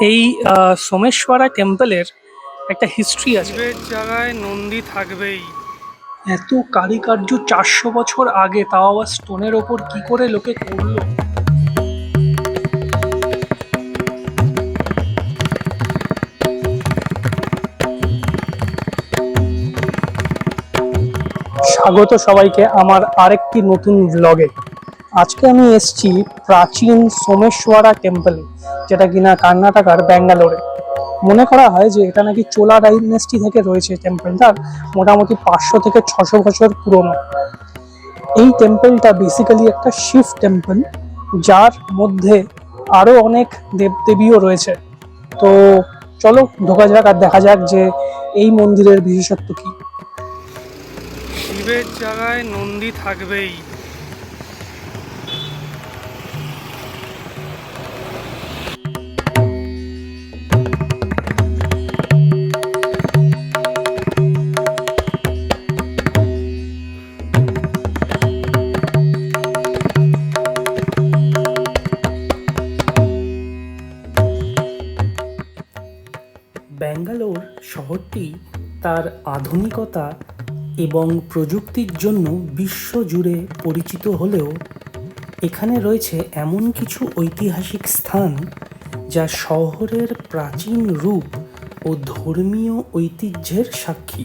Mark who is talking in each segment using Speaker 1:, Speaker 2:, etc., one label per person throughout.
Speaker 1: এই সোমেশ্বরা টেম্পলের একটা হিস্ট্রি আছে।
Speaker 2: জায়গায় নন্দী থাকবেই।
Speaker 1: এত কারিকার্য চারশো বছর আগে তাও আবার স্টোনের ওপর কি করে লোকে করল? স্বাগত সবাইকে আমার আরেকটি নতুন ব্লগে আজকে আমি এসছি প্রাচীন সোমেশ্বরা টেম্পল যেটা কিনা কর্ণাটকার ব্যাঙ্গালোরে। মনে করা হয় যে এটা নাকি চোলা ডাইনেস্টি থেকে রয়েছে টেম্পলটা মোটামুটি পাঁচশো থেকে ছশো বছর পুরনো। এই টেম্পলটা বেসিক্যালি একটা শিব টেম্পল যার মধ্যে আরও অনেক দেবদেবীও রয়েছে। তো চলো, ঢোকা যাক আর দেখা যাক যে এই মন্দিরের বিশেষত্ব কি।
Speaker 2: শিবের জায়গায় নন্দী থাকবেই।
Speaker 3: তার আধুনিকতা এবং প্রযুক্তির জন্য বিশ্বজুড়ে পরিচিত হলেও এখানে রয়েছে এমন কিছু ঐতিহাসিক স্থান যা শহরের প্রাচীন রূপ ও ধর্মীয় ঐতিহ্যের সাক্ষী।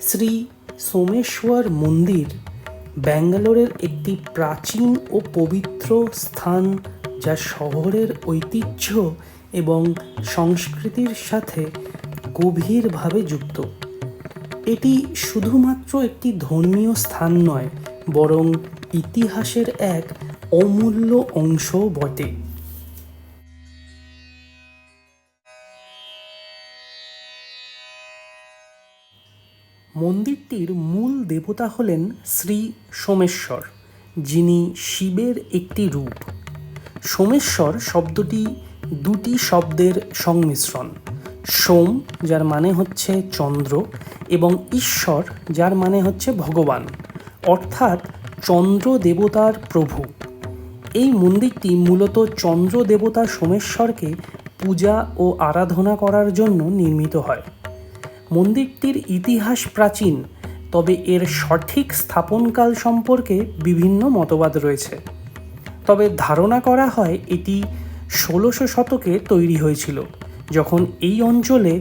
Speaker 3: শ্রী সোমেশ্বর মন্দির ব্যাঙ্গালোরের একটি প্রাচীন ও পবিত্র স্থান যা শহরের ঐতিহ্য এবং সংস্কৃতির সাথে গভীরভাবে যুক্ত। এটি শুধুমাত্র একটি ধর্মীয় স্থান নয়, বরং ইতিহাসের এক অমূল্য অংশও বটে। মন্দিরটির মূল দেবতা হলেন শ্রী সোমেশ্বর, যিনি শিবের একটি রূপ। সোমেশ্বর শব্দটি দুটি শব্দের সংমিশ্রণ। সোম, যার মানে হচ্ছে চন্দ্র, এবং ঈশ্বর, যার মানে হচ্ছে ভগবান, অর্থাৎ চন্দ্র দেবতার প্রভু। এই মন্দিরটি মূলত চন্দ্র দেবতা সোমেশ্বরকে পূজা ও আরাধনা করার জন্য নির্মিত হয়। মন্দিরটির ইতিহাস প্রাচীন, তবে এর সঠিক স্থাপনকাল সম্পর্কে বিভিন্ন মতবাদ রয়েছে। তবে ধারণা করা হয় এটি ষোলোশো শতকে তৈরি হয়েছিল। যখন এই অঞ্চলে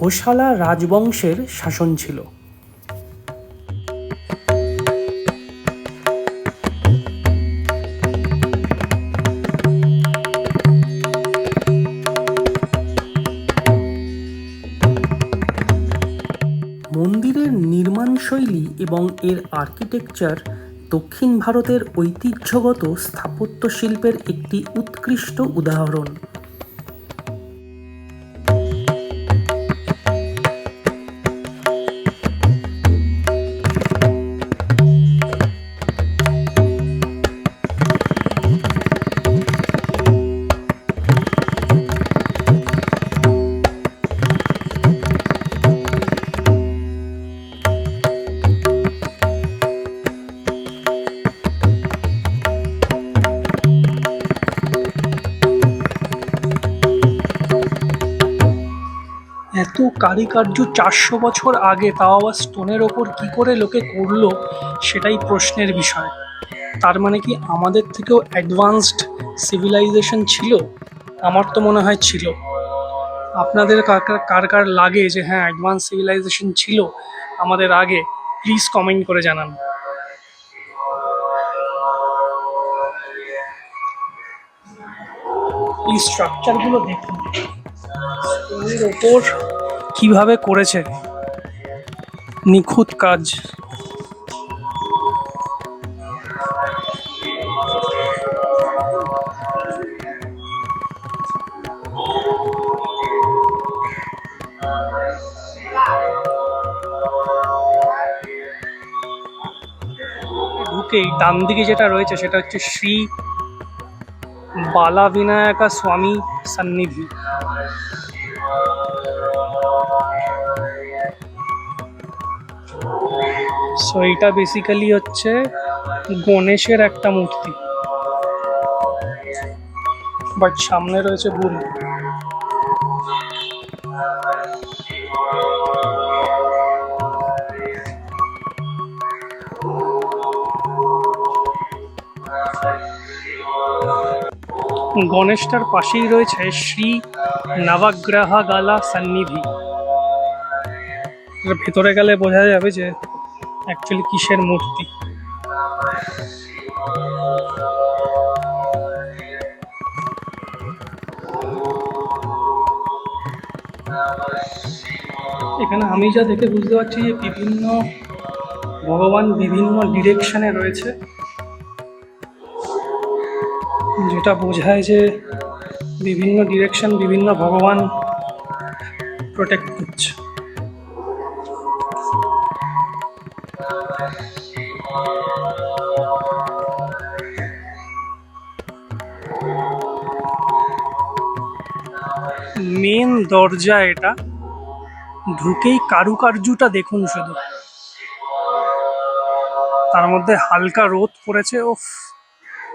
Speaker 3: হোসালা রাজবংশের শাসন ছিল। মন্দিরের নির্মাণ শৈলী এবং এর আর্কিটেকচার দক্ষিণ ভারতের ঐতিহ্যগত স্থাপত্য শিল্পের একটি উৎকৃষ্ট উদাহরণ।
Speaker 1: এত কারিকার্য চারশো বছর আগে তাও আবার স্টোনের ওপর কি করে লোকে করল সেটাই প্রশ্নের বিষয়। তার মানে কি আমাদের থেকেও অ্যাডভান্সড সিভিলাইজেশন ছিল? আমার তো মনে হয় ছিল। আপনাদের কার কার- কার কার লাগে যে হ্যাঁ অ্যাডভান্স সিভিলাইজেশন ছিল আমাদের আগে? প্লিজ কমেন্ট করে জানান। এই স্ট্রাকচারগুলো দেখুন। স্টোনের ওপর কীভাবে করেছে? নিখুঁত কাজ। ঢুকেই ডান দিকে যেটা রয়েছে সেটা হচ্ছে শ্রী বালা বিনায়কা স্বামী সন্নিধি। সো এটা বেসিক্যালি হচ্ছে গণেশের একটা মূর্তি। বাট সামনে রয়েছে বুল গণেশটার পাশেই রয়েছে শ্রী নবগ্রহ গালা সন্নিধি ভেতরে গেলে বোঝা যাবে যে অ্যাকচুয়ালি কিসের মূর্তি? এখানে আমি যা দেখে বুঝতে পারছি যে বিভিন্ন ভগবান বিভিন্ন ডিরেকশনে রয়েছে। যেটা বোঝায় যে বিভিন্ন ডিরেকশন বিভিন্ন ভগবান প্রোটেক্ট করছে। মেন দরজা এটা। ঢুকেই কারুকার্যটা দেখুন শুধু। তার মধ্যে হালকা রোদ পড়েছে ও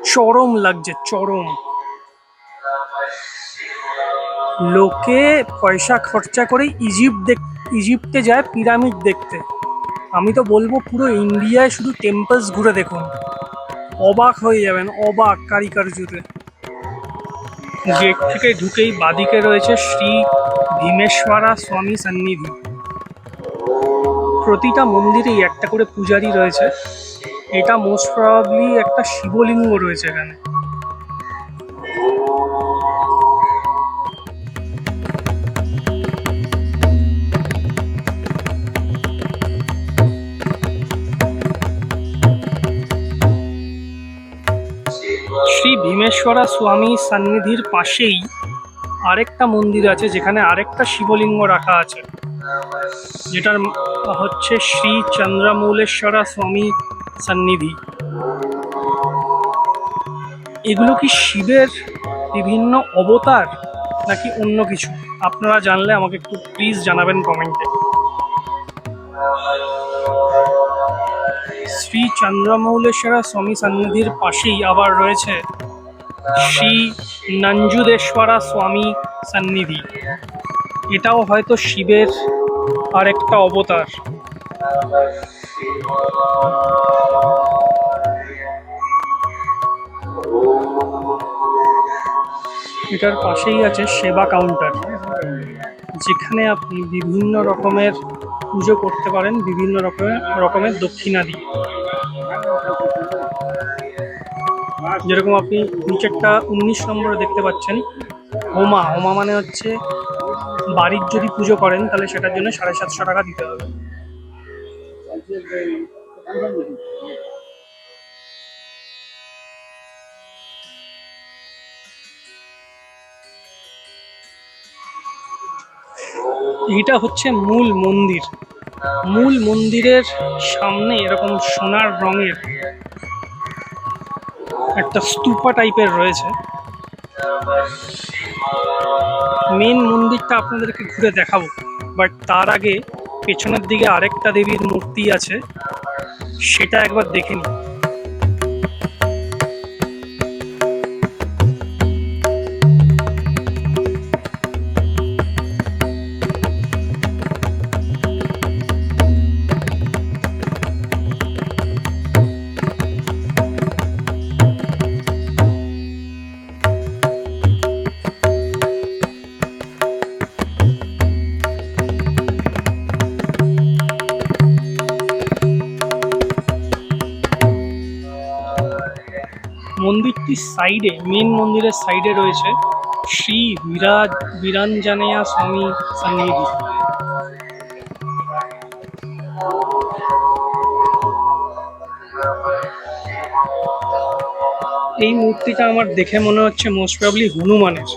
Speaker 1: চরম লাগছে, চরম। লোকে পয়সা খরচা করে ইজিপ্ট দেখ, ইজিপ্টে যায় পিরামিড দেখতে। আমি তো বলব পুরো ইন্ডিয়ায় শুধু টেম্পলস ঘুরে দেখুন। অবাক হয়ে যাবেন, অবাক কারিকার্যতে। গেট থেকে ঢুকেই বাদিকে রয়েছে শ্রী ভীমেশ্বরা স্বামী সান্নিধি। প্রতিটা মন্দিরেই একটা করে পূজারী রয়েছে। এটা মোস্ট প্রবাবলি একটা শিবলিঙ্গ রয়েছে এখানে। শ্রী ভীমেশ্বরা স্বামী সন্নিধির পাশেই আরেকটা মন্দির আছে, যেখানে আরেকটা শিবলিঙ্গ রাখা আছে। যেটার হচ্ছে শ্রী চন্দ্রমৌলেশ্বরা স্বামী সন্নিধি। এগুলো কি শিবের বিভিন্ন অবতার, নাকি অন্য কিছু? আপনারা জানলে আমাকে একটু প্লিজ জানাবেন কমেন্টে শ্রী চন্দ্রমৌলেশ্বরা স্বামী সন্নিধির পাশেই আবার রয়েছে শ্রী নঞ্জুদেশ্বরা স্বামী সন্নিধি। এটাও হয়তো শিবের আরেকটা অবতার। এটার পাশেই আছে সেবা কাউন্টার যেখানে আপনি বিভিন্ন রকমের পুজো করতে পারেন, বিভিন্ন রকমের রকমের দক্ষিণা দিয়ে যেরকম আপনি নিচেরটা উনিশ নম্বরে দেখতে পাচ্ছেন, হোমা। হোমা মানে হচ্ছে বাড়ির যদি পুজো করেন, তাহলে সেটার জন্য সাড়ে সাতশো টাকা দিতে হবে। এটা হচ্ছে মূল মন্দির। মূল মন্দিরের সামনে এরকম সোনার রঙের একটা স্তূপা টাইপের রয়েছে। মেন মন্দিরটা আপনাদেরকে ঘুরে দেখাবো, বাট তার আগে পেছনের দিকে আরেকটা দেবীর মূর্তি আছে, সেটা একবার দেখে নিই মন্দিরটির সাইডে মেন মন্দিরের সাইডে রয়েছে শ্রী বিরাজ বীরাঞ্জনেয়া স্বামী সন্নিধি। এই মূর্তিটা আমার দেখে মনে হচ্ছে মোস্ট প্রবলি হনুমানের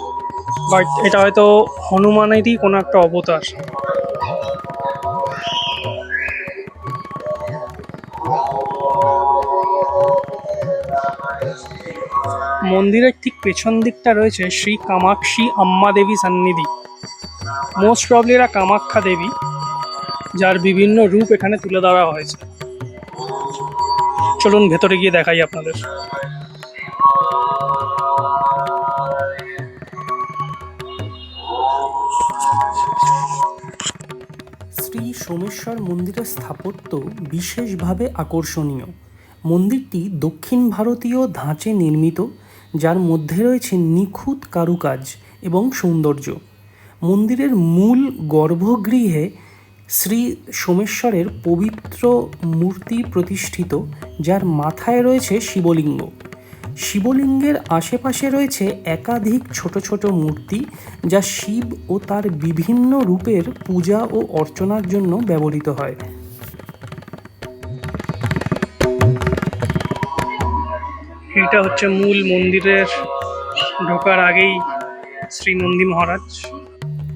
Speaker 1: বাট এটা হয়তো হনুমানেরই কোনো একটা অবতার। মন্দিরের ঠিক পেছন দিকটা রয়েছে শ্রী কামাক্ষী আম্মা দেবী সান্নিধি। মোস্ট প্রবলি এরা কামাক্ষা দেবী, যার বিভিন্ন রূপ এখানে তুলে ধরা হয়েছে। চলুন ভেতরে গিয়ে দেখাই আপনাদের।
Speaker 3: শ্রী সোমেশ্বর মন্দিরের স্থাপত্য বিশেষভাবে আকর্ষণীয়। মন্দিরটি দক্ষিণ ভারতীয় ধাঁচে নির্মিত যার মধ্যে রয়েছে নিখুঁত কারুকাজ এবং সৌন্দর্য। মন্দিরের মূল গর্ভগৃহে শ্রী সোমেশ্বরের পবিত্র মূর্তি প্রতিষ্ঠিত, যার মাথায় রয়েছে শিবলিঙ্গ। শিবলিঙ্গের আশেপাশে রয়েছে একাধিক ছোট ছোট মূর্তি, যা শিব ও তার বিভিন্ন রূপের পূজা ও অর্চনার জন্য ব্যবহৃত হয়।
Speaker 1: এটা হচ্ছে মূল মন্দিরের ঢোকার আগেই শ্রী নন্দী মহারাজ।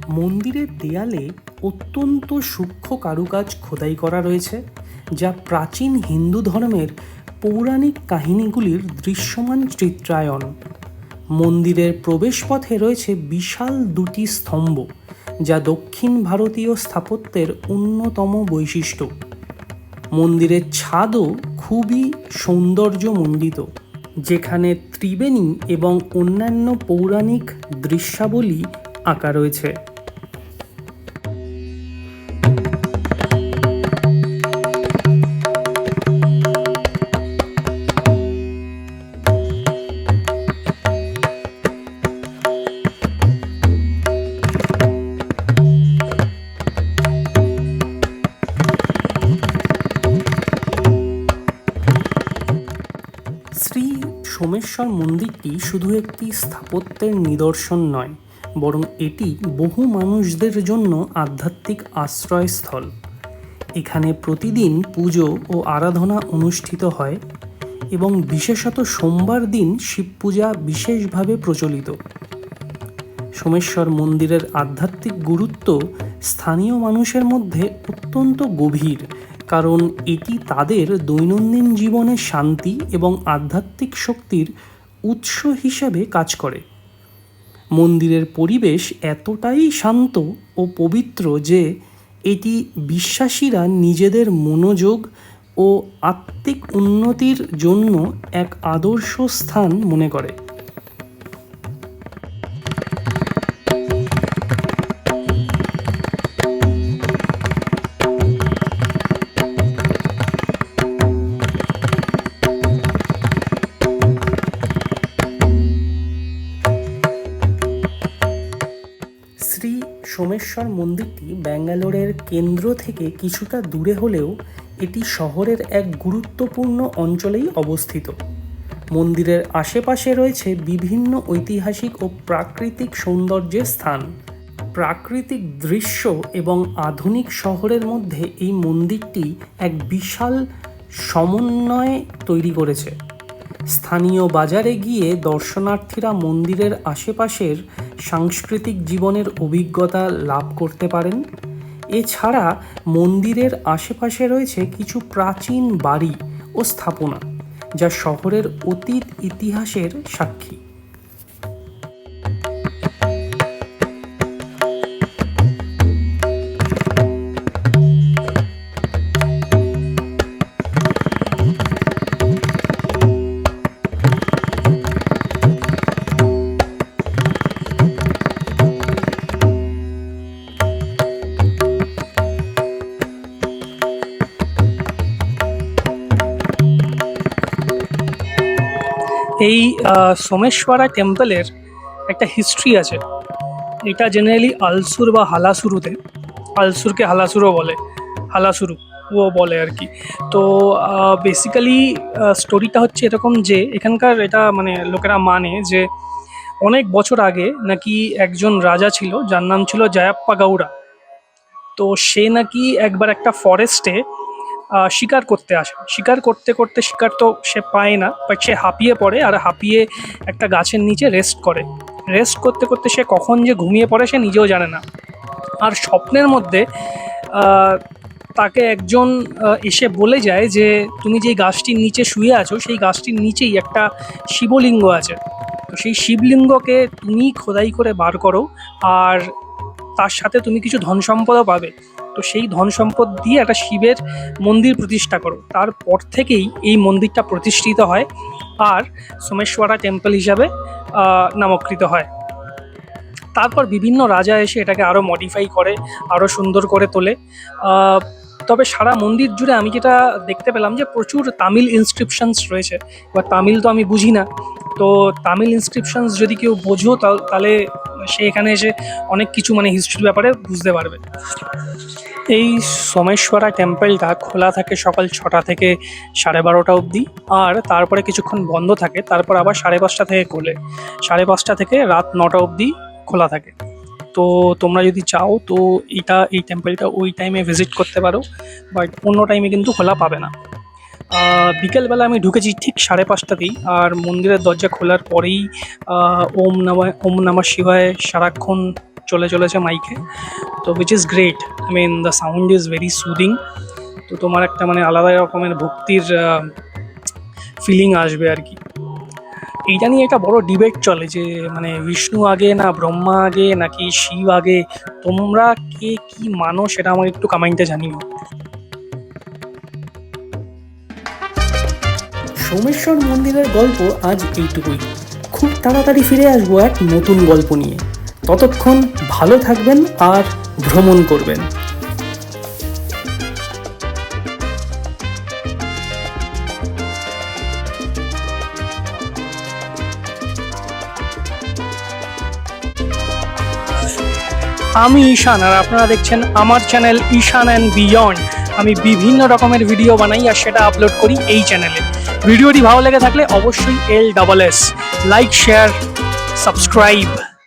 Speaker 3: মন্দিরের দেয়ালে অত্যন্ত সূক্ষ্ম কারুকাজ খোদাই করা রয়েছে, যা প্রাচীন হিন্দু ধর্মের পৌরাণিক কাহিনীগুলির দৃশ্যমান চিত্রায়ন। মন্দিরের প্রবেশপথে রয়েছে বিশাল দুটি স্তম্ভ, যা দক্ষিণ ভারতীয় স্থাপত্যের অন্যতম বৈশিষ্ট্য। মন্দিরের ছাদও খুবই সৌন্দর্যমণ্ডিত। যেখানে ত্রিবেণী এবং অন্যান্য পৌরাণিক দৃশ্যাবলী আঁকা রয়েছে। সোমেশ্বর মন্দিরটি শুধু একটি স্থাপত্যের নিদর্শন নয়, বরং এটি বহু মানুষদের জন্য আধ্যাত্মিক আশ্রয়স্থল। এখানে প্রতিদিন পুজো ও আরাধনা অনুষ্ঠিত হয় এবং বিশেষত সোমবার দিন শিব পূজা বিশেষভাবে প্রচলিত। সোমেশ্বর মন্দিরের আধ্যাত্মিক গুরুত্ব স্থানীয় মানুষের মধ্যে অত্যন্ত গভীর কারণ এটি তাদের দৈনন্দিন জীবনে শান্তি এবং আধ্যাত্মিক শক্তির উৎস হিসাবে কাজ করে। মন্দিরের পরিবেশ এতটাই শান্ত ও পবিত্র যে এটি বিশ্বাসীরা নিজেদের মনোযোগ ও আত্মিক উন্নতির জন্য এক আদর্শ স্থান মনে করে। সোমেশ্বর মন্দিরটি ব্যাঙ্গালোরের কেন্দ্র থেকে কিছুটা দূরে হলেও এটি শহরের এক গুরুত্বপূর্ণ অঞ্চলেই অবস্থিত। মন্দিরের আশেপাশে রয়েছে বিভিন্ন ঐতিহাসিক ও প্রাকৃতিক সৌন্দর্যের স্থান। প্রাকৃতিক দৃশ্য এবং আধুনিক শহরের মধ্যে এই মন্দিরটি এক বিশাল সমন্বয় তৈরি করেছে। স্থানীয় বাজারে গিয়ে দর্শনার্থীরা মন্দিরের আশেপাশের সাংস্কৃতিক জীবনের অভিজ্ঞতা লাভ করতে পারেন। এছাড়া মন্দিরের আশেপাশে রয়েছে কিছু প্রাচীন বাড়ি ও স্থাপনা, যা শহরের অতীত ইতিহাসের সাক্ষী।
Speaker 1: সোমেশ্বরা টেম্পলের একটা হিস্ট্রি আছে। এটা জেনারেলি আলসুর বা হালাসুরুতে। আলসুরকে হালাসুরও বলে। হালাসুরু, ও বলে আর কি। তো বেসিক্যালি স্টোরিটা হচ্ছে এরকম যে, এখানকার এটা মানে লোকেরা মানে যে, অনেক বছর আগে নাকি একজন রাজা ছিল, যার নাম ছিল জায়াপ্পা গৌড়া তো সে নাকি একবার একটা ফরেস্টে শিকার করতে আসে। শিকার করতে করতে শিকার তো সে পায় না বাট সে হাঁপিয়ে পড়ে আর হাঁপিয়ে একটা গাছের নিচে রেস্ট করে। রেস্ট করতে করতে সে কখন যে ঘুমিয়ে পড়ে সে নিজেও জানে না। আর স্বপ্নের মধ্যে তাকে একজন এসে বলে যায় যে, তুমি যেই গাছটির নিচে শুয়ে আছো, সেই গাছটির নিচেই একটা শিবলিঙ্গ আছে। তো সেই শিবলিঙ্গকে তুমি খোদাই করে বার করো, আর তার সাথে তুমি কিছু ধন সম্পদও পাবে। তো সেই ধন সম্পদ দিয়ে একটা শিবের মন্দির প্রতিষ্ঠা করো। তারপর থেকেই এই মন্দিরটা প্রতিষ্ঠিত হয় আর সোমেশ্বরা টেম্পল হিসাবে নামকৃত হয়। তারপর বিভিন্ন রাজা এসে এটাকে আরও মডিফাই করে আরও সুন্দর করে তোলে। তবে সারা মন্দির জুড়ে আমি যেটা দেখতে পেলাম যে প্রচুর তামিল ইনস্ক্রিপশনস রয়েছে। এবার তামিল তো আমি বুঝি না। তো তামিল ইনস্ক্রিপশনস যদি কেউ বোঝো তা- তাহলে সে এখানে এসে অনেক কিছু মানে হিস্ট্রির ব্যাপারে বুঝতে পারবে। এই সোমেশ্বরা টেম্পলটা খোলা থাকে সকাল ছটা থেকে সাড়ে বারোটা অবধি আর তারপরে কিছুক্ষণ বন্ধ থাকে, তারপর আবার সাড়ে পাঁচটা থেকে খোলে। সাড়ে পাঁচটা থেকে রাত নটা অবধি খোলা থাকে। তো তোমরা যদি চাও তো এটা, এই টেম্পলটা ওই টাইমে ভিজিট করতে পারো বাট অন্য টাইমে কিন্তু খোলা পাবে না। বিকেলবেলা আমি ঢুকেছি ঠিক সাড়ে পাঁচটাতেই, আর মন্দিরের দরজা খোলার পরেই ওম নামায় ওম নামা শিবায় সারাক্ষণ চলে চলেছে মাইকে। তো which is great I mean the sound is very soothing তো তোমার একটা মানে আলাদা রকমের ভক্তির ফিলিং আসবে আর কি। এইটা নিয়ে একটা বড় ডিবেট চলে যে মানে বিষ্ণু আগে না ব্রহ্মা আগে, নাকি শিব আগে? তোমরা কে কি মানো সেটা আমাকে একটু কমেন্টে জানিও।
Speaker 3: সোমেশ্বর মন্দিরের গল্প আজ এইটুকুই। খুব তাড়াতাড়ি ফিরে আসব এক নতুন গল্প নিয়ে। ততক্ষণ ভালো থাকবেন আর ভ্রমণ করবেন।
Speaker 1: আমি ঈশান, আর আপনারা দেখছেন আমার চ্যানেল ঈশান অ্যান্ড বিয়ন্ড। আমি বিভিন্ন রকমের ভিডিও বানাই আর সেটা আপলোড করি এই চ্যানেলে। ভিডিওটি ভালো লেগে থাকলে অবশ্যই L double S like share subscribe